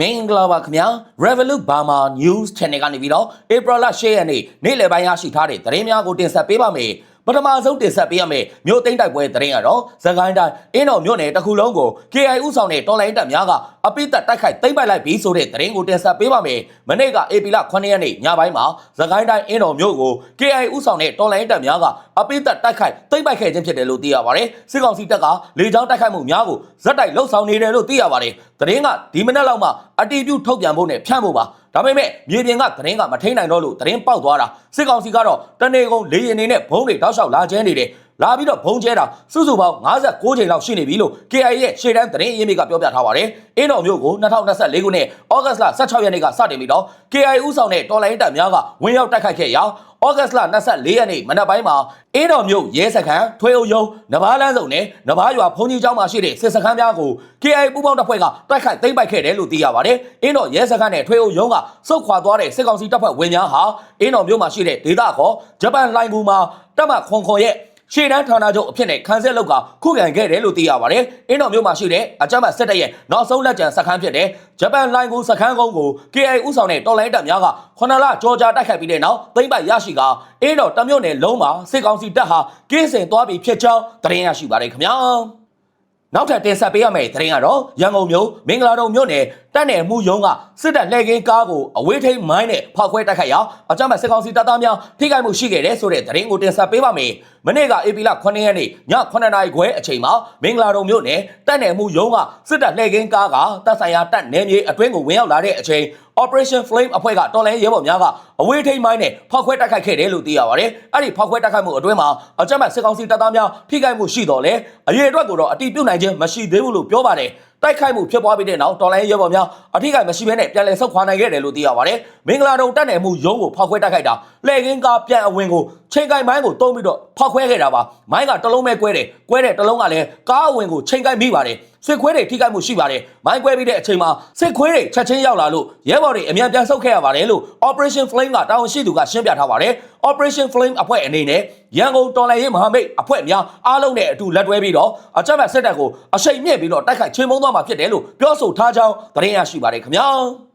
မင်္ဂလာပါခင်ဗျာ Revolut Burma News Channel ကနေပြီးတော့ April 10ရက်နေ့နေ့လယ်ပိုင်းရရှိထားတဲ့သတင်းများကိုတင်ဆက်ပေးပါမယ် ပထမဆုံးတင်ဆက်ပေးရမယ့်မြို့သိမ်းတိုက်ပွဲသတင်းကတော့သခိုင်းတိုင်းအင်းတော်မြို့နယ်တစ်ခုလုံးကို KI ဥဆောင်တဲ့တော်လိုင်းတပ်များကအပိသက်တိုက်ခိုက်သိမ်းပိုက်လိုက်ပြီးဆိုတဲ့သတင်းကိုတင်ဆက်ပေးပါမယ်မနေ့က AP လ9ရက်နေ့ညပိုင်းမှာသခိုင်းတိုင်းအင်းတော်မြို့ကို KI ဥဆောင်တဲ့တော်လိုင်းတပ်များကအပိသက်တိုက်ခိုက်သိမ်းပိုက်ခဲ့ခြင်းဖြစ်တယ်လို့သိရပါတယ်စစ်ကောင်စီတပ်ကလေကြောင်းတိုက်ခိုက်မှုများကိုဇက်တိုက်လှုပ်ဆောင်နေတယ်လို့သိရပါတယ်သတင်းကဒီမနေ့လောက်မှအတီးပြုတ်ထုတ်ပြန်ဖို့နဲ့ဖြန့်ဖို့ပါဒါပေမဲ့မြေပြင်ကသတင်းကမထိန်နိုင်တော့လို့သတင်းပေါက်သွားတာစစ်ကောင်စီကတော့တနေကုန်လေရင်နေနဲ့ဘုံတွေတောက်လျှောက်လာကျဲနေတယ် လာပြီးတော့ဘုံကျဲတာစုစုပေါင်း56ချိန်လောက်ရှိနေပြီလို့ KIA ရဲ့ရှေ့တန်းသတင်းအရင်းမြစ်ကပြောပြထားပါတယ်အင်းတော်မျိုးကို2024ခုနှစ်ဩဂတ်စ်လ16ရက်နေ့ကစတင်ပြီးတော့ KIA ဥဆောင်တဲ့တော်လိုင်းတပ်များကဝင်ရောက်တိုက်ခိုက်ခဲ့ရာဩဂတ်စ်လ24ရက်နေ့မနက်ပိုင်းမှာအင်းတော်မြို့ရဲစခန်းထွေအုပ်ရုံးနဘားလန်းစုံနဲ့နဘားရွာဘုံကြီးကျောင်းမှာရှိတဲ့စစ်စခန်းများကို KIA ပူးပေါင်းတပ်ဖွဲ့ကတိုက်ခိုက်သိမ်းပိုက်ခဲ့တယ်လို့သိရပါတယ်။အင်းတော်ရဲစခန်းနဲ့ထွေအုပ်ရုံးကစုတ်ခွာသွားတဲ့စစ်ကောင်စီတပ်ဖွဲ့ဝင်များဟာအင်းတော်မြို့မှာရှိတဲ့ဒေသခေါ်ဂျပန်လိုင်ဘူမှာတပ်မခွန်ခွန်ရဲ့ ရှေ့တန်းဌာနချုပ်အဖြစ်နဲ့ခန်းဆက်လောက်ကခုခံခဲ့တယ်လို့သိရပါတယ်။အင်းတော်မြို့မှာရှိတဲ့အကြမ်းဖက်စစ်တပ်ရဲ့နောက်ဆုံးလက်ကျန်စခန်းဖြစ်တဲ့ဂျပန်လိုင်ကူစခန်းကုန်းကို KI ဥဆောင်တဲ့တော်လိုင်းတပ်များကခဏလကြောကြာတိုက်ခိုက်ပြီးတဲ့နောက်သိမ့်ပိုက်ရရှိကအင်းတော်တမြို့နယ်လုံးမှာစစ်ကောင်စီတပ်ဟာကင်းစင်သွားပြီးဖြစ်ကြောင်းသတင်းရရှိပါတယ်ခင်ဗျာ။ နောက်ထပ်တင်ဆက်ပေးရမယ့်သတင်းကတော့ရန်ကုန်မြို့မင်္ဂလာတုံမြို့နယ်တပ်နယ်မှုယုံကစစ်တပ်လှည့်ကင်းကားကိုအဝေးထိန်းမိုင်းနဲ့ဖောက်ခွဲတိုက်ခိုက်ရာအကြမ်းဖက်စစ်ကောင်စီတပ်သားများထိခိုက်မှုရှိခဲ့တဲ့ဆိုတဲ့သတင်းကိုတင်ဆက်ပေးပါမယ်။မနေ့က AP လ9ရက်နေ့ည9နာရီခွဲအချိန်မှာမင်္ဂလာတုံမြို့နယ်တပ်နယ်မှုယုံကစစ်တပ်လှည့်ကင်းကားကတပ်ဆိုင်ရာတပ်နယ်မြေအတွင်းကိုဝင်ရောက်လာတဲ့အချိန် Operation Flame အဖွဲ့ကတော်လိုင်းရဲဘော်များကအဝေးထိန်းမိုင်းနဲ့ဖောက်ခွဲတိုက်ခိုက်ခဲ့တယ်လို့သိရပါတယ်။အဲ့ဒီဖောက်ခွဲတိုက်ခိုက်မှုအတွင်းမှာအကြမ်းဖက်စစ်ကောင်စီတပ်သားများထိခိုက်မှုရှိတော်လဲအရေးအတွက်ကိုတော့အတိပြုတ်နိုင်ခြင်းမရှိသေးဘူးလို့ပြောပါတယ်။တိုက်ခိုက်မှုဖြစ်ပွားပြီးတဲ့နောက်တော်လိုင်းရဲဘော်များအထိခိုက်မရှိဘဲနဲ့ပြန်လည်ဆုတ်ခွာနိုင်ခဲ့တယ်လို့သိရပါတယ်။မင်္ဂလာတုံတက်နယ်မှုရုံးကိုဖောက်ခွဲတိုက်ခိုက်တာလှည့်ကင်းကားပြန်အဝင်ကိုချိန်ကိုင်မိုင်းကိုတုံးပြီးတော့ဖောက်ခွဲခဲ့တာပါ။မိုင်းကတလုံးပဲကွဲတယ်။ကွဲတဲ့တလုံးကလည်းကားအဝင်ကိုချိန်ကိုင်မိပါတယ်။စစ်ခွေးတွေထိခိုက်မှုရှိပါတယ်။မိုင်းကွဲပြီးတဲ့အချိန်မှာစစ်ခွေးတွေချက်ချင်းရောက်လာလို့ရဲဘော်တွေအမြန်ပြန်ဆုတ်ခဲ့ရပါတယ်လို့ Operation Flame ကတာဝန်ရှိသူကရှင်းပြထားပါတယ်။ Operation Flame အဖွဲ့အနေနဲ့ရန်ကုန်တော်လှန်ရေးမဟာမိတ်အဖွဲ့များအားလုံးနဲ့အတူလက်တွဲပြီးတော့အကြမ်းဖက်စစ်တပ်ကိုအရှိန်မြင့်ပြီးတော့တိုက်ခိုက်ချင်းမုံသွားမှာဖြစ်တယ်လို့ပြောဆိုထားကြောင်းသတင်းရရှိပါတယ်ခင်ဗျာ။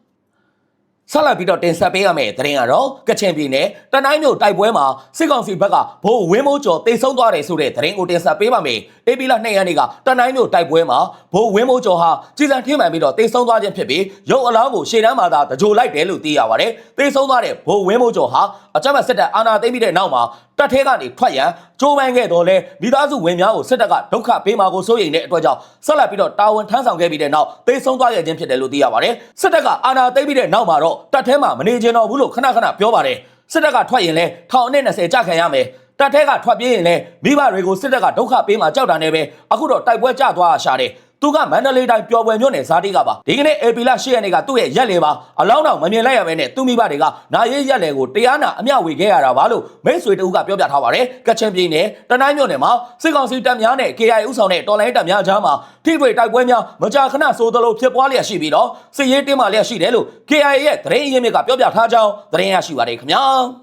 ဆက်လက်ပြီးတော့တင်ဆက်ပေးရမယ့်သတင်းကတော့ကချင်ပြည်နယ်တနိုင်းမြို့တိုက်ပွဲမှာစစ်ကောင်စီဘက်ကဘိုးဝင်းမိုးကျော်တိတ်ဆုံးသွားတယ်ဆိုတဲ့သတင်းကိုတင်ဆက်ပေးပါမယ်။အေပီလာ2ရက်နေ့ကတနိုင်းမြို့တိုက်ပွဲမှာဘိုးဝင်းမိုးကျော်ဟာကြီးစံထင်းမှန်ပြီးတော့တိတ်ဆုံးသွားခြင်းဖြစ်ပြီးရုပ်အလောင်းကိုရှေ့တန်းမှာသာတကြိုလိုက်တယ်လို့သိရပါတယ်။တိတ်ဆုံးသွားတဲ့ဘိုးဝင်းမိုးကျော်ဟာအကြမ်းဖက်စစ်တပ်အာဏာသိမ်းပြီးတဲ့နောက်မှာတပ်ထဲကနေထွက်ရန်ကြိုးပမ်းခဲ့တော့လဲမိသားစုဝင်များကိုစစ်တပ်ကဒုက္ခပေးမှာကိုစိုးရိမ်တဲ့အတွက်ကြောင့်ဆက်လက်ပြီးတော့တာဝန်ထမ်းဆောင်ခဲ့ပြီးတဲ့နောက်တိတ်ဆုံးသွားခဲ့ခြင်းဖြစ်တယ်လို့သိရပါတယ်။စစ်တပ်ကအာဏာသိမ်းပြီးတဲ့နောက်မှာတော့တပ်ထဲမှာမနေချင်တော့ဘူးလို့ခဏခဏပြောပါတယ်စစ်တပ်ကထွက်ရင်လဲထောင်အနည်း20ကြာခံရမယ်တပ်ထဲကထွက်ပြေးရင်လဲမိဘတွေကိုစစ်တပ်ကဒုက္ခပေးမှကြောက်တာနဲ့ပဲအခုတော့တိုက်ပွဲကြသွားရှာတယ် သူကမန္တလေးတိုင်းပျော်ပွဲမြို့နယ်ဇာတိကပါဒီကနေ့အေပီလာ၈ရက်နေ့ကသူ့ရဲ့ရက်လေပါအလောင်းတော်မမြင်လိုက်ရပဲနဲ့သူမိဘတွေကနာရေးရက်လေကိုတရားနာအမျှဝေခဲ့ရတာပါလို့မိတ်ဆွေတူကပြောပြထားပါတယ်ကချင်ပြည်နယ်တနိုင်းမြို့နယ်မှာစစ်ကောင်စီတပ်များနဲ့ KIA ဥဆောင်တဲ့တော်လိုင်းတပ်များကြားမှာထိတွေ့တိုက်ပွဲများမကြာခဏဆိုသလိုဖြစ်ပွားလျက်ရှိပြီးတော့စစ်ရေးတင်းမာလျက်ရှိတယ်လို့ KIA ရဲ့သတင်းအရင်းမြစ်ကပြောပြထားကြောင်းသတင်းရရှိပါတယ်ခင်ဗျာ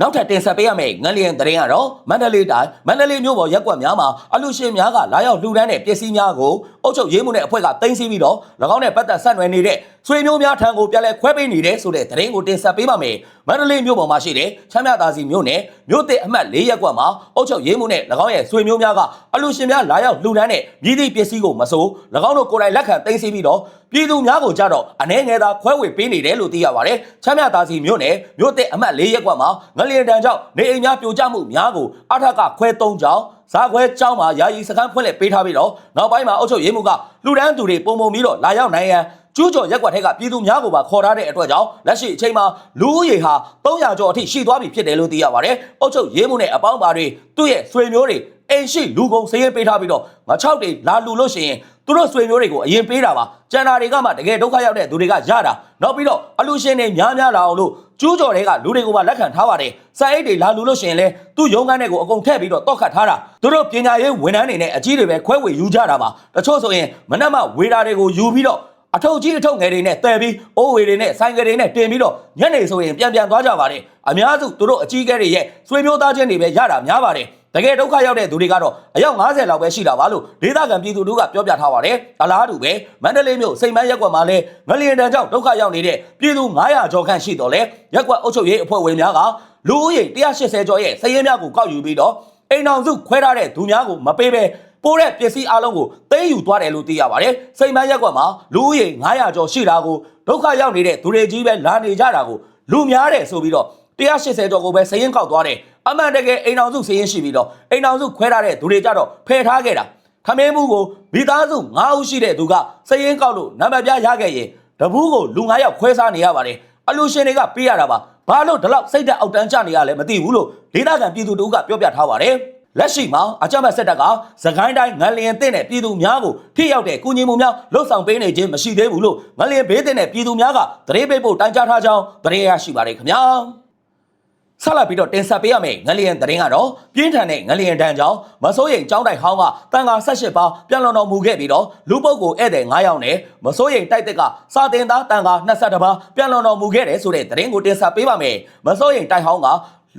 နောက်ထပ်တင်ဆက်ပေးရမယ့်ငန်းလျင်သတင်းကတော့မန္တလေးတိုင်းမန္တလေးမြို့ပေါ်ရက်ကွက်များမှာအလူရှင်များကလာရောက်လှူဒန်းတဲ့ပစ္စည်းများကို အုပ်ချုပ်ရေးမှုနဲ့အဖွဲ့ကတင်စီပြီးတော့၎င်းနဲ့ပတ်သက်ဆက်နွယ်နေတဲ့ဆွေမျိုးများထံကိုပြန်လည်ခွဲပေးနေတဲ့ဆိုတဲ့သတင်းကိုတင်ဆက်ပေးပါမယ်။မန္တလေးမြို့ပေါ်မှာရှိတဲ့ချမ်းမြသာစီမြို့နယ်မြို့သစ်အမှတ်၄ရက်ကွက်မှာအုပ်ချုပ်ရေးမှုနဲ့၎င်းရဲ့ဆွေမျိုးများကအလူရှင်များလာရောက်လှူဒန်းတဲ့မြည်သည့်ပစ္စည်းကိုမစိုး၎င်းတို့ကိုယ်တိုင်လက်ခံတင်စီပြီးတော့ပြည်သူများကိုကြတော့အနေငယ်သာခွဲဝေပေးနေတယ်လို့သိရပါတယ်။ချမ်းမြသာစီမြို့နယ်မြို့သစ်အမှတ်၄ရက်ကွက်မှာငလျင်တန်ကြောင့်နေအိမ်များပြိုကျမှုများကိုအထက်ကခွဲသုံးကြောင်း ဇာခွဲကျောင်းမှာယာယီစခန်းဖွင့်လှစ်ပေးထားပြီးတော့နောက်ပိုင်းမှာအုပ်ချုပ်ရေးမှုကလူဒန်းသူတွေပုံပုံပြီးတော့လာရောက်နိုင်ရန်ကျူးကျော်ရက်ကွက်ထက်ကပြည်သူများကိုပါခေါ်ထားတဲ့အတွက်ကြောင့်လက်ရှိအချိန်မှာလူဦးရေဟာ300ကျော်အထိရှိသွားပြီဖြစ်တယ်လို့သိရပါတယ်။အုပ်ချုပ်ရေးမှုနဲ့အပေါင်းပါတွေသူ့ရဲ့ဆွေမျိုးတွေအိမ်ရှိလူကုန်စည်ရင်ပေးထားပြီးတော့ငါ6တွေလာလူလို့ရှိရင်သူတို့ဆွေမျိုးတွေကိုအရင်ပေးတာပါကျန်တာတွေကမှတကယ်ဒုက္ခရောက်တဲ့သူတွေကရတာနောက်ပြီးတော့အလူရှင်တွေများများလာအောင်လို့ ကျူးကျော်တွေကလူတွေကိုပါလက်ခံထားပါတယ်စာအိတ်တွေလာလူလို့ရှိရင်လဲသူ့ရုံးခန်းတွေကိုအကုန်ထည့်ပြီးတော့တောက်ခတ်ထားတာသူတို့ပညာရေးဝန်ထမ်းတွေနဲ့အကြီးတွေပဲခွဲဝေယူကြတာပါတချို့ဆိုရင်မနက်မှဝေတာတွေကိုယူပြီးတော့အထုပ်ကြီးအထုပ်ငယ်တွေနဲ့တဲပြီးအိုးဝေတွေနဲ့ဆိုင်ကယ်တွေနဲ့တင်ပြီးတော့ညနေဆိုရင်ပြန်ပြန်သွားကြပါတယ်အများစုသူတို့အကြီးကဲတွေရဲ့ဆွေမျိုးသားချင်းတွေပဲရတာများပါတယ် တကယ်ဒုက္ခရောက်တဲ့သူတွေကတော့အယောက်90လောက်ပဲရှိတာပါလို့ဒေသခံပြည်သူတို့ကပြောပြထားပါတယ်အလားတူပဲမန္တလေးမြို့စိန်မန်းရက်ကွက်မှာလည်းငလျင်တန်းကြောင့်ဒုက္ခရောက်နေတဲ့ပြည်သူ900ကျော်ခန့်ရှိတော့လေရက်ကွက်အုပ်ချုပ်ရေးအဖွဲ့ဝင်များကလူဦးရေ180ကျော်ရဲ့စည်ရင်းများကိုကောက်ယူပြီးတော့အိမ်အောင်စုခွဲထားတဲ့သူများကိုမပေးဘဲပိုးတဲ့ပစ္စည်းအလုံးကိုသိမ်းယူသွားတယ်လို့သိရပါတယ်။စိန်မန်းရက်ကွက်မှာလူဦးရေ900ကျော်ရှိတာကိုဒုက္ခရောက်နေတဲ့သူတွေကြီးပဲလာနေကြတာကိုလူများတယ်ဆိုပြီးတော့180ကျော်ကိုပဲစည်ရင်ကောက်သွားတယ်။ အမှန်တကယ်အိမ်အောင်စုစည်ရင်ရှိပြီးတော့အိမ်အောင်စုခွဲထားတဲ့သူတွေကြတော့ဖယ်ထားခဲ့တာ။ခမင်းမှုကိုမိသားစု9ဦးရှိတဲ့သူကစည်ရင်ကောက်လို့နံပါတ်ပြရခဲ့ရင်တပူးကိုလူ9ယောက်ခွဲစားနေရပါတယ်။အလူရှင်တွေကပေးရတာပါ။ဘာလို့ဒီလောက်စိတ်တက်အောက်တန်းကျနေရလဲမသိဘူးလို့ဒေသခံပြည်သူတို့ကပြောပြထားပါတယ်။လက်ရှိမှာအကြမ်းဖက်စစ်တပ်ကသခိုင်းတိုင်းငလျင်တဲ့နဲ့ပြည်သူများကိုထိရောက်တဲ့ကုညီမှုများလှုပ်ဆောင်ပေးနေခြင်းမရှိသေးဘူးလို့ငလျင်ဘေးတဲ့နဲ့ပြည်သူများကတရေပိတ်ဖို့တိုင်ကြားထားကြောင်းတရေရရှိပါတယ်ခင်ဗျာ ဆက်လက်ပြီးတော့တင်ဆက်ပေးရမယ့်ငလျင်တရင်ကတော့ပြင်းထန်တဲ့ငလျင်တန်းကြောင့်မစိုးရိမ်ကြောင်းတိုက်ဟောင်းကတန်ခါ18ပါးပြန်လွန်တော်မူခဲ့ပြီးတော့လူပုတ်ကိုဧည့်သည်9ယောက်နဲ့မစိုးရိမ်တိုက်တက်ကစာတင်သားတန်ခါ22ပါးပြန်လွန်တော်မူခဲ့တယ်ဆိုတဲ့တရင်ကိုတင်ဆက်ပေးပါမယ်မစိုးရိမ်တိုက်ဟောင်းက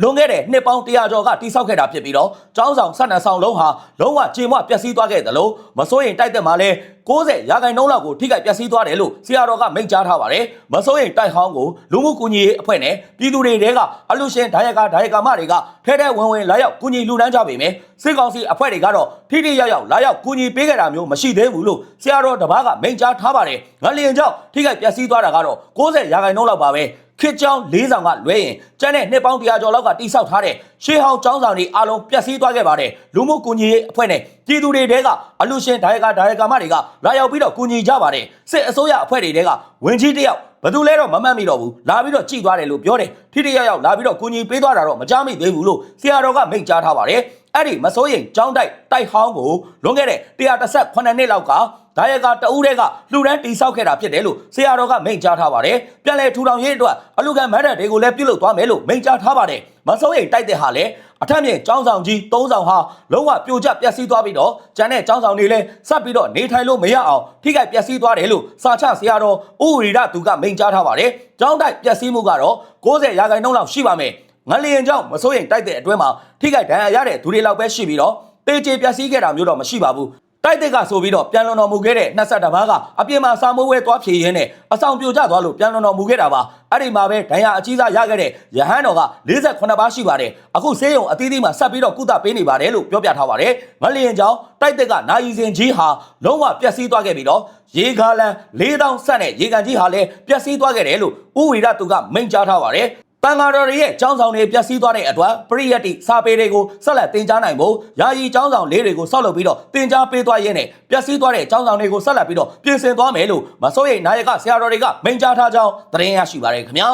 လွန်ခဲ့တဲ့နှစ်ပေါင်း100ကျော်ကတိဆောက်ခဲ့တာဖြစ်ပြီးတော့ကျောင်းဆောင်ဆက်နှံဆောင်လုံးဟာလုံးဝကြေမွပျက်စီးသွားခဲ့တယ်လို့မစိုးရင်တိုက်တဲ့မှာလဲ90ရာခိုင်နှုန်းလောက်ကိုထိခိုက်ပျက်စီးသွားတယ်လို့ဆရာတော်ကမိန့်ကြားထားပါတယ်မစိုးရင်တိုက်ဟောင်းကိုလူမှုကူညီရေးအဖွဲ့နဲ့ပြည်သူတွေတဲကအလူရှင်ဒါယကဒါယကမတွေကထဲထဲဝင်ဝင်လာရောက်ကူညီလူနှန်းကြပေမယ့်စစ်ကောင်စီအဖွဲ့တွေကတော့ထိထိရောက်ရောက်လာရောက်ကူညီပေးခဲ့တာမျိုးမရှိသေးဘူးလို့ဆရာတော်တပားကမိန့်ကြားထားပါတယ်ငလျင်ကြောင့်ထိခိုက်ပျက်စီးသွားတာကတော့90ရာခိုင်နှုန်းလောက်ပါပဲ ခေတ်ကြောင်း၄ဆောင်ကလွဲရင်ကျန်တဲ့နှစ်ပေါင်း100ကျော်လောက်ကတိဆောက်ထားတဲ့ရှေးဟောင်းကျောင်းဆောင်တွေအလုံးပျက်စီးသွားခဲ့ပါတယ်လူမှုကူညီရေးအဖွဲ့နဲ့ပြည်သူတွေတဲကအလူရှင်ဒါယကဒါယကမတွေကလာရောက်ပြီးတော့ကူညီကြပါတယ်စစ်အစိုးရအဖွဲ့တွေတဲကဝင်ကြီးတယောက်ဘယ်သူလဲတော့မမှတ်မိတော့ဘူးလာပြီးတော့ကြည်သွားတယ်လို့ပြောတယ်ထိထိရောက်ရောက်လာပြီးတော့ကူညီပေးသွားတာတော့မကြားမိသေးဘူးလို့ဆရာတော်ကမိန့်ကြားထားပါတယ်အဲ့ဒီမစိုးရင်ကျောင်းတိုက်တိုက်ဟောင်းကိုလွန်ခဲ့တဲ့138နှစ်လောက်က ဒါယကတအူးတဲ့ကလှူဒန်းတိဆောက်ခဲ့တာဖြစ်တယ်လို့ဆရာတော်ကမိန့်ကြားထားပါတယ်။ပြန်လည်ထူထောင်ရေးအတွက်အလူခံမတ်တပ်တွေကိုလည်းပြုလုပ်သွားမယ်လို့မိန့်ကြားထားပါတယ်။မစိုးရိမ်တိုက်တဲ့ဟာလည်းအထက်မြင့်ចောင်းဆောင်ကြီး၃ဆောင်ဟာလုံးဝပြိုကျပျက်စီးသွားပြီးတော့ကျန်တဲ့ចောင်းဆောင်တွေလည်းဆက်ပြီးတော့နေထိုင်လို့မရအောင်ထိခိုက်ပျက်စီးသွားတယ်လို့စာချဆရာတော်ဥဝရီဒသူကမိန့်ကြားထားပါတယ်။ចောင်းတိုက်ပျက်စီးမှုကတော့90ရာခိုင်နှုန်းလောက်ရှိပါမယ်။ငလျင်ကြောင့်မစိုးရိမ်တိုက်တဲ့အတွင်းမှာထိခိုက်ဒဏ်ရာရတဲ့သူတွေလောက်ပဲရှိပြီးတော့တေချေပျက်စီးခဲ့တာမျိုးတော့မရှိပါဘူး တိုက်တဲ့ကဆိုပြီးတော့ပြန်လွန်တော်မူခဲ့တဲ့22ပါးကအပြင်မှာစာမိုးဝဲသွားဖြည့်ရင်းနဲ့အဆောင်ပြိုကျသွားလို့ပြန်လွန်တော်မူခဲ့တာပါအဲ့ဒီမှာပဲဒဏ်ရာအကြီးစားရခဲ့တဲ့ရဟန်းတော်က48ပါးရှိပါတယ်အခုဆေးရုံအသီးသီးမှာဆက်ပြီးတော့ကုသပေးနေပါတယ်လို့ပြောပြထားပါတယ်ငလျင်ကြောင့်တိုက်တဲ့ကနာယီစင်ကြီးဟာလုံးဝပျက်စီးသွားခဲ့ပြီးတော့ရေကားလန်4000ဆက်နဲ့ရေကန်ကြီးဟာလည်းပျက်စီးသွားခဲ့တယ်လို့ဥဝီရသူကမိန့်ကြားထားပါတယ် တန်ဃာတော်တွေရဲ့ចောင်းဆောင်တွေပျက်စီးသွားတဲ့အတွက်ပရိယတ်တိစာပေတွေကိုဆက်လက်တင်ကြားနိုင်ဖို့ယာယီចောင်းဆောင်လေးတွေကိုဆောက်လုပ်ပြီးတော့တင်ကြားပေးသွားရင်းနဲ့ပျက်စီးသွားတဲ့ចောင်းဆောင်တွေကိုဆက်လက်ပြီးတော့ပြင်ဆင်သွားမယ်လို့မစိုးရိမ်နာယကဆရာတော်တွေကမိန့်ကြားထားကြောင်းသတင်းရရှိပါရခင်ဗျာ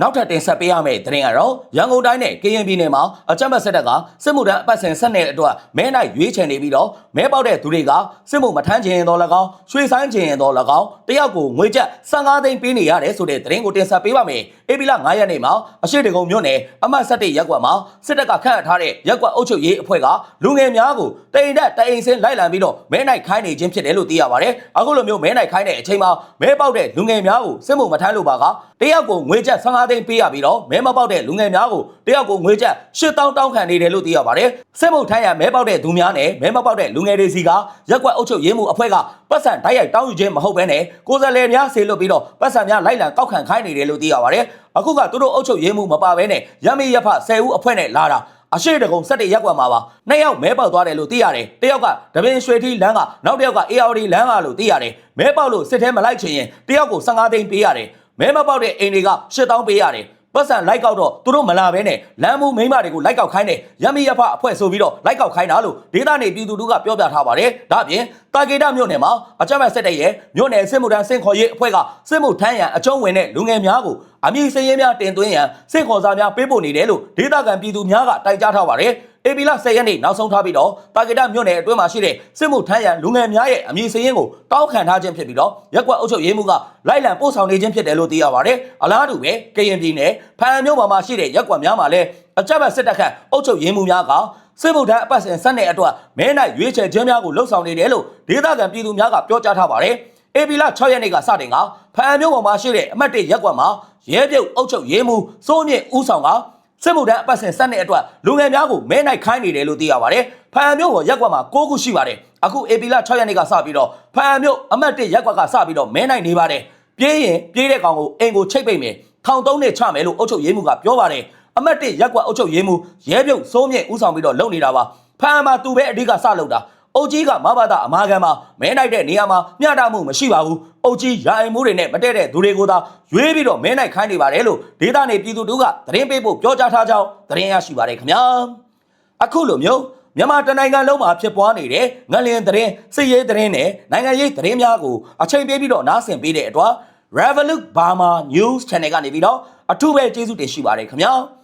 နောက်ထပ်တင်ဆက်ပေးရမယ့်သတင်းကတော့ရန်ကုန်တိုင်းနဲ့ကရင်ပြည်နယ်မှာအကြမ်းဖက်စစ်တပ်ကစစ်မှုထမ်းအပတ်စဉ်ဆက်တဲ့အတွက်မဲနိုင်ရွေးချယ်နေပြီးတော့မဲပေါက်တဲ့သူတွေကစစ်မှုမထမ်းချင်ရင်တော့၎င်းရွှေဆိုင်ချင်ရင်တော့၎င်းတယောက်ကိုငွေကျပ်15သိန်းပေးနေရတယ်ဆိုတဲ့သတင်းကိုတင်ဆက်ပေးပါမယ်။အေပီလာ9ရက်နေ့မှာအရှိတကုံမြို့နယ်အမှတ်7ရက်ကွက်မှာစစ်တပ်ကခန့်အပ်ထားတဲ့ရက်ကွက်အုပ်ချုပ်ရေးအဖွဲ့ကလူငယ်များကိုတိန်တက်တိုင်စင်းလိုက်လံပြီးတော့မဲနိုင်ခိုင်းနေခြင်းဖြစ်တယ်လို့သိရပါတယ်။အခုလိုမျိုးမဲနိုင်ခိုင်းတဲ့အချိန်မှာမဲပေါက်တဲ့လူငယ်များကိုစစ်မှုမထမ်းလို့ပါကတယောက်ကိုငွေကျပ်15သိန်းပေးရပြီးတော့မဲမပေါက်တဲ့လူငယ်များကိုတယောက်ကိုငွေကျပ်8000တောင်းခံနေတယ်လို့သိရပါတယ်။စစ်မှုထမ်းရမဲပေါက်တဲ့သူများနဲ့မဲမပေါက်တဲ့လူငယ်တွေစီကရက်ကွက်အုပ်ချုပ်ရေးမှုအဖွဲ့ကပတ်စံတိုက်ရိုက်တောင်းယူခြင်းမဟုတ်ဘဲနဲ့ကိုယ်စားလှယ်များဆေလွတ်ပြီးတော့ပတ်စံများလိုက်လံကောက်ခံခိုင်းနေတယ်လို့သိရပါတယ်။အခုကသူတို့အုပ်ချုပ်ရေးမှုမပါဘဲနဲ့ရမေရဖ10ဦးအဖွဲ့နဲ့လာတာအရှိတကုံ7ရက်ကွက်မှာပါနှစ်ယောက်မဲပေါက်သွားတယ်လို့သိရတယ်တယောက်ကတပင်ရွှေထီလမ်းကနောက်တစ်ယောက်က ARD လမ်းကလို့သိရတယ်မဲပေါက်လို့စစ်ထဲမလိုက်ချင်ရင်တယောက်ကို15သိန်းပေးရတယ် မဲမပေါက်တဲ့အိမ်တွေက8000ပေးရတယ်ပတ်စံလိုက်ကောက်တော့သူတို့မလာဘဲနဲ့လမ်းမူမိန်းမတွေကိုလိုက်ကောက်ခိုင်းတယ်ရမီရဖအဖွဲ့ဆိုပြီးတော့လိုက်ကောက်ခိုင်းတာလို့ဒေသနေပြည်သူတို့ကပြောပြထားပါတယ်ဒါ့အပြင်တာဂေတမြို့နယ်မှာအကြမ်းဖက်စစ်တပ်ရဲ့မြို့နယ်စစ်မှုထမ်းစင်ခေါ်ရေးအဖွဲ့ကစစ်မှုထမ်းရန်အကျုံးဝင်တဲ့လူငယ်များကိုအမည်စည်ရင်းများတင်သွင်းရန်စင်ခေါ်စာများပေးပို့နေတယ်လို့ဒေသခံပြည်သူများကတိုင်ကြားထားပါတယ် အေပီလာ10ရက်နေ့နောက်ဆုံးထားပြီးတော့တာဂေတမြို့နယ်အတွင်းမှာရှိတဲ့စစ်မှုထမ်းရန်လူငယ်များရဲ့အမည်စည်ရင်းကိုတောင်းခံထားခြင်းဖြစ်ပြီးတော့ရက်ကွက်အုပ်ချုပ်ရေးမှုကလိုက်လံပို့ဆောင်နေခြင်းဖြစ်တယ်လို့သိရပါတယ်အလားတူပဲကရင်ပြည်နယ်ဖန်မြို့ပေါ်မှာရှိတဲ့ရက်ကွက်များမှာလည်းအကြမ်းဖက်စစ်တပ်ခန့်အုပ်ချုပ်ရေးမှုများကစစ်ဗုဒ္ဓအပတ်စဉ်ဆက်တဲ့အတွက်မဲနိုင်ရွေးချယ်ခြင်းများကိုလှုပ်ဆောင်နေတယ်လို့ဒေသခံပြည်သူများကပြောကြားထားပါတယ်။အေပီလာ6ရက်နေ့ကစတင်ကဖန်မြို့ပေါ်မှာရှိတဲ့အမှတ်1ရက်ကွက်မှာရဲပြုတ်အုပ်ချုပ်ရေးမှုစိုးမြင့်ဦးဆောင်က စစ်မှုထမ်းအပတ်စဉ်စက်နှစ်အတွက်လူငယ်များကိုမဲနိုင်ခိုင်းနေတယ်လို့သိရပါတယ်။ဖန်မြို့ပေါ်ရက်ကွက်မှာ6ခုရှိပါတယ်။အခု AP လ6ရက်နေ့ကစပြီးတော့ဖန်မြို့အမှတ်1ရက်ကွက်ကစပြီးတော့မဲနိုင်နေပါတယ်။ပြေးရင်ပြေးတဲ့ကောင်ကိုအိမ်ကိုချိတ်ပိတ်မယ်။ထောင်သုံးနဲ့ချမယ်လို့အုပ်ချုပ်ရေးမှူးကပြောပါတယ်။အမှတ်1ရက်ကွက်အုပ်ချုပ်ရေးမှူးရဲပြုတ်စိုးမြင့်ဦးဆောင်ပြီးတော့လုပ်နေတာပါ။ဖန်မှာသူပဲအဓိကစလုပ်တာ။ အုတ်ကြီးကမဘာသာအမာခံမှာမဲနိုင်တဲ့နေရာမှာမျှတမှုမရှိပါဘူး။အုတ်ကြီးရာအိမ်မှုတွေနဲ့မတည့်တဲ့သူတွေကိုသာရွေးပြီးတော့မဲနိုင်ခိုင်းနေပါတယ်လို့ဒေသနေပြည်သူတို့ကသတင်းပေးဖို့ပြောကြားထားကြောင်းသတင်းရရှိပါတယ်ခင်ဗျာ။အခုလိုမျိုးမြန်မာတနိုင်ငံလုံးမှာဖြစ်ပွားနေတဲ့ငလျင်သတင်းစစ်ရေးသတင်းနဲ့နိုင်ငံရေးသတင်းများကိုအချိန်ပေးပြီးတော့နားဆင်ပေးတဲ့အတွက် Revolut Burma News Channel ကနေပြီးတော့အထူးပဲကျေးဇူးတင်ရှိပါတယ်ခင်ဗျာ။